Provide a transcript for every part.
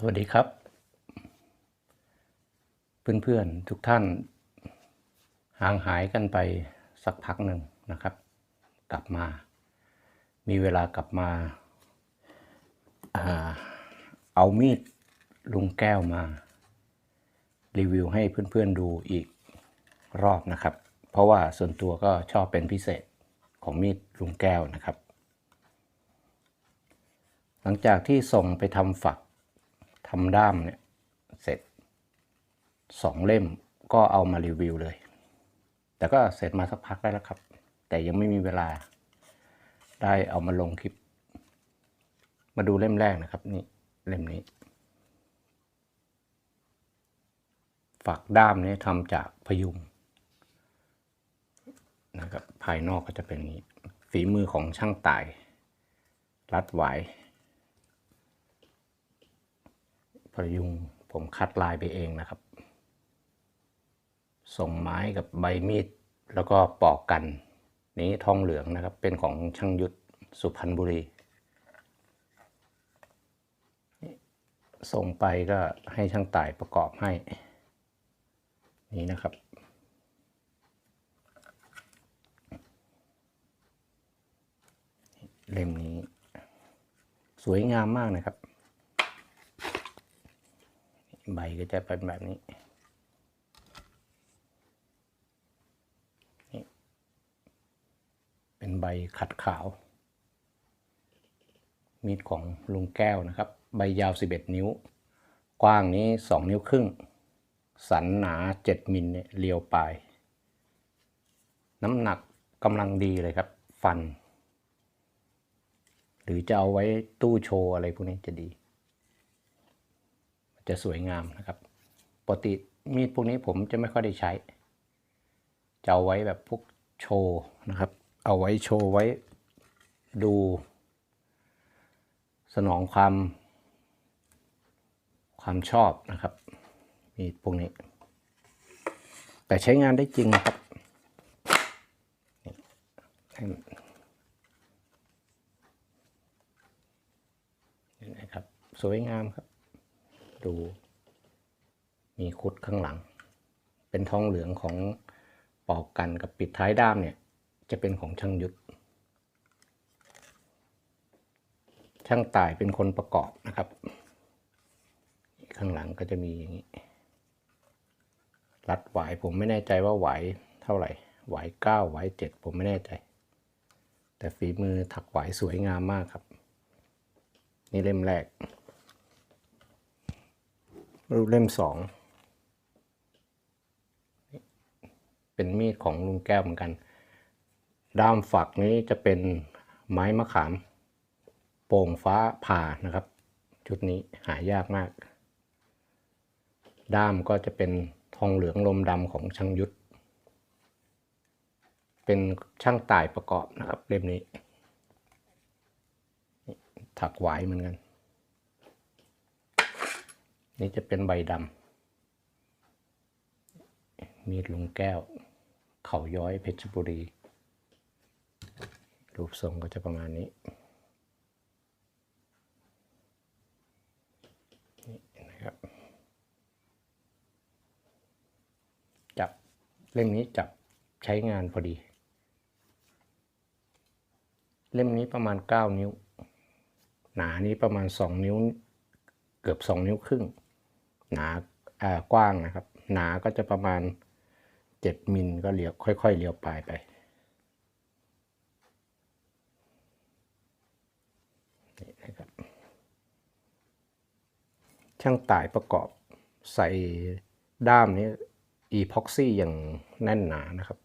สวัสดีครับ เพื่อนๆทุกท่าน ห่างหายกันไปสักพักหนึ่งนะครับ กลับมา มีเวลากลับมาเอามีดลุงแก้วมา รีวิวให้เพื่อนๆดูอีกรอบนะครับ เพราะว่าส่วนตัวก็ชอบเป็นพิเศษของมีดลุงแก้วนะครับ หลังจากที่ส่งไปทำฝัก ทำด้ามเนี่ยเสร็จสองเล่มก็เอามารีวิวเลย แต่ก็เสร็จมาสักพักได้แล้วครับ แต่ยังไม่มีเวลา ได้เอามาลงคลิป มาดูเล่มแรกนะครับนี่เล่มนี้ ฝักด้ามนี้ทำจากพยุงนะครับภายนอกก็จะเป็นนี้ ฝีมือของช่างต่าย รัดไหวายพยุงผมคัดลายไปเองนะครับ ส่งไม้กับใบมีด แล้วก็ปอกกัน นี้ทองเหลืองนะครับ เป็นของช่างยุทธสุพรรณบุรี ส่งไปก็ให้ช่างต่ายประกอบให้ นี่นะครับเล่มนี้ สวยงามมากนะครับ ใบก็จะเป็นแบบนี้นี่เป็นใบขัดขาว มีดของลุงแก้วนะครับ ใบยาว 11 นิ้ว กว้างนี้ 2 นิ้วครึ่ง สันหนา 7 มิลเนี่ยเรียวปลาย น้ำหนักกำลังดีเลยครับ ฟัน หรือจะเอาไว้ตู้โชว์อะไรพวกนี้จะดี จะสวยงามนะครับปกติมีดพวกนี้ผมจะไม่ค่อยได้ใช้จะเอาไว้แบบพวกโชว์นะครับ เอาไว้โชว์ไว้ดู สนองความ ความชอบนะครับ มีดพวกนี้ แต่ใช้งานได้จริงนะครับนี่ให้มันนี่นะครับ สวยงามครับ ดู มีคุดข้างหลัง เป็นทองเหลืองของปอกกันกับปิดท้ายด้ามเนี่ย จะเป็นของช่างยุทธช่างต่ายเป็นคนประกอบนะครับ ข้างหลังก็จะมีอย่างนี้ รัดหวายผมไม่แน่ใจว่าหวายเท่าไหร่ หวายเก้าหวายเจ็ดผมไม่แน่ใจ แต่ฝีมือถักหวายสวยงามมากครับ นี่เล่มแรก รูปเล่มสอง เป็นมีดของลุงแก้วเหมือนกัน ด้ามฝักนี้จะเป็นไม้มะขาม โป่งฟ้าผ่านะครับ ชุดนี้หายากมาก ด้ามก็จะเป็นทองเหลืองลมดำของช่างยุทธ เป็นช่างต่ายประกอบนะครับเล่มนี้ ถักหวายเหมือนกัน นี่จะเป็นใบดำ มีดลุงแก้ว เขาย้อยเพชรบุรี รูปทรงก็จะประมาณนี้นี่นะครับ จับเล่มนี้จับใช้งานพอดี เล่มนี้ประมาณ 9 นิ้ว หนานี้ประมาณ 2 นิ้ว เกือบ 2 นิ้วครึ่ง หนาอ่ากว้างนะครับ หนาก็จะประมาณ 7 มิลก็เลี้ยวค่อยๆเลี้ยวปลายไป นี่นะครับ ช่างต่ายประกอบใส่ด้ามนี้อีพ็อกซี่อย่างแน่นหนานะครับ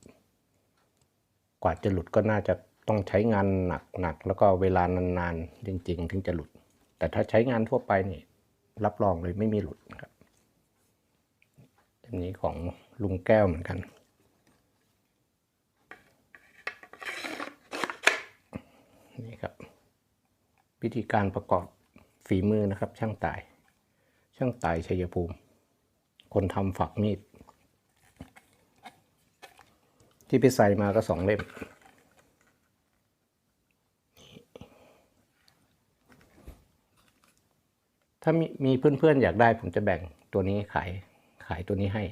กว่าจะหลุดก็น่าจะต้องใช้งานหนักๆแล้วก็เวลานานๆ จริง ๆ ถึงจะหลุด แต่ถ้าใช้งานทั่วไปนี่ รับรองเลยไม่มีหลุดครับอันนี้ของลุงแก้วเหมือนกัน นี่ครับ วิธีการประกอบฝีมือนะครับ ช่างตาย ช่างตายชัยภูมิ คนทำฝักมีด ที่ไปใส่มาก็สองเล่ม ถ้ามีมีเพื่อนๆอยากได้ผมจะแบ่งตัวนี้ขายขายตัวนี้ให้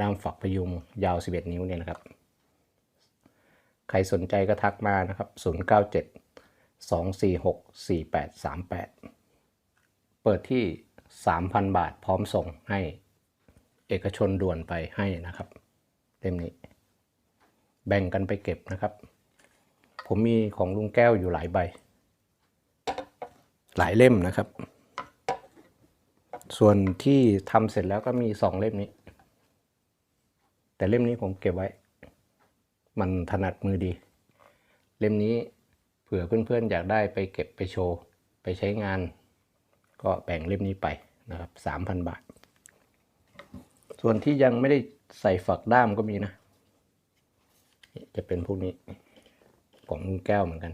ด้ามฝักพยุงยาว 11 นิ้วเนี่ยนะครับ ใครสนใจก็ทักมานะครับ 097 246 4838 เปิดที่ 3,000 บาทพร้อมส่งให้เอกชนด่วนไปให้นะครับเล่มนี้ แบ่งกันไปเก็บนะครับ ผมมีของลุงแก้วอยู่หลายใบ หลายเล่มนะครับ ส่วนที่ทำเสร็จแล้วก็มีสองเล่มนี้ แต่เล่มนี้ผมเก็บไว้ มันถนัดมือดี เล่มนี้เผื่อเพื่อนๆอยากได้ไปเก็บไปโชว์ ไปใช้งาน ก็แบ่งเล่มนี้ไปนะครับสามพันบาท ส่วนที่ยังไม่ได้ใส่ฝักด้ามก็มีนะ จะเป็นพวกนี้ของลุงแก้วเหมือนกัน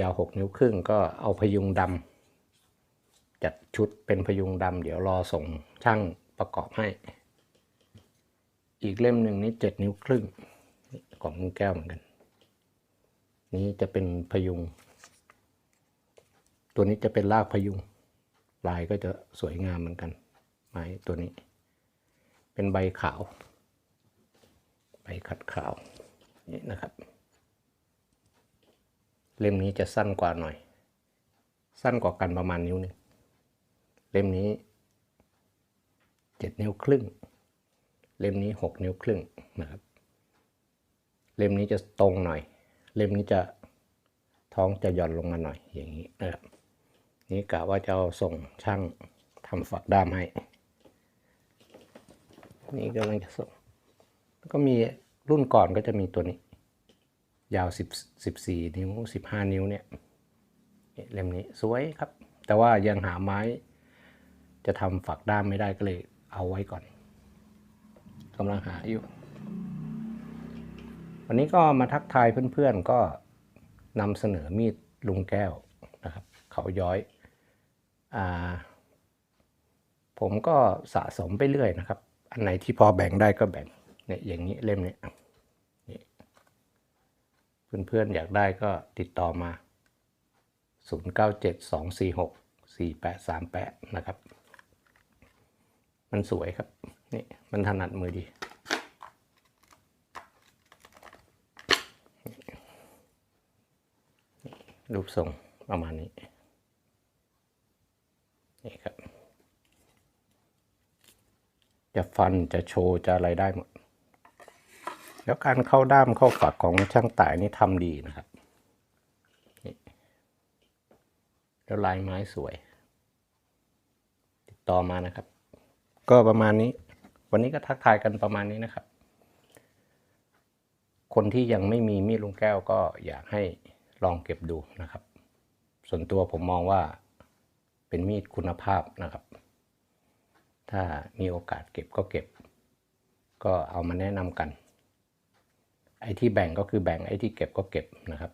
ยาวหกนิ้วครึ่งก็เอาพยุงดำ จัดชุดเป็นพยุงดำเดี๋ยวรอส่งช่างประกอบให้ อีกเล่มหนึ่งนี่เจ็ดนิ้วครึ่งของลุงแก้วเหมือนกัน นี้จะเป็นพยุง ตัวนี้จะเป็นรากพยุง ลายก็จะสวยงามเหมือนกัน ไม้ตัวนี้ เป็นใบขาว ใบขัดขาวนี่นะครับ เล่มนี้จะสั้นกว่าหน่อย สั้นกว่ากันประมาณนิ้วหนึง เล่มนี้เจ็ดนิ้วครึ่ง เล่มนี้หกนิ้วครึ่งนะครับ เล่มนี้จะตรงหน่อย เล่มนี้จะท้องจะหย่อนลงมาหน่อยอย่างนี้นะครับ นี่กะว่าจะเอาส่งช่างทำฝักด้ามให้ นี่กำลังจะส่ง แล้วก็มีรุ่นก่อนก็จะมีตัวนี้ ยาว 10 14 นิ้ว 15 นิ้วเนี่ยเล่มนี้สวยครับ แต่ว่ายังหาไม้ จะทำฝักด้ามไม่ได้ก็เลยเอาไว้ก่อนกำลังหาอยู่ วันนี้ก็มาทักทายเพื่อนๆก็นำเสนอมีดลุงแก้วนะครับ เขาย้อยอาผมก็สะสมไปเรื่อยนะครับ อันไหนที่พอแบ่งได้ก็แบ่งเนี่ยอย่างนี้เล่มนี้นี่เพื่อนๆอยากได้ก็ติดต่อมา 0972464838 นะครับ มันสวยครับ นี่มันถนัดมือดี รูปทรงประมาณนี้ นี่ครับ จะฟันจะโชว์ จะอะไรได้หมด แล้วการเข้าด้ามเข้าฝักของช่างต่ายนี่ทำดีนะครับนี่แล้วลายไม้สวย ติดต่อมานะครับ ก็ประมาณนี้ วันนี้ก็ทักทายกันประมาณนี้นะครับ คนที่ยังไม่มีมีดลุงแก้วก็อยากให้ลองเก็บดูนะครับ ส่วนตัวผมมองว่าเป็นมีดคุณภาพนะครับ ถ้ามีโอกาสเก็บก็เก็บ ก็เอามาแนะนำกัน ไอ้ที่แบ่งก็คือแบ่งไอ้ที่เก็บก็เก็บนะครับ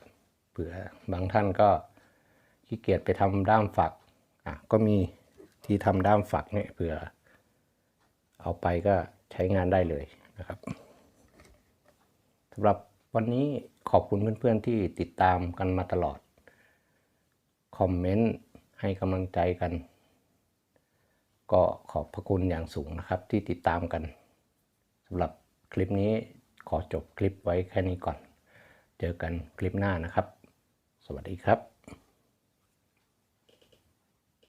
เผื่อบางท่านก็ขี้เกียจไปทำด้ามฝักอะก็มีที่ทำด้ามฝักเนี่ยเผื่อ เอาไปก็ใช้งานได้เลยนะครับสำหรับวันนี้ขอบคุณเพื่อนๆที่ติดตามกันมาตลอด คอมเมนต์ให้กำลังใจกัน ก็ขอบพระคุณอย่างสูงนะครับที่ติดตามกันสำหรับคลิปนี้ขอจบคลิปไว้แค่นี้ก่อน เจอกันคลิปหน้านะครับ สวัสดีครับ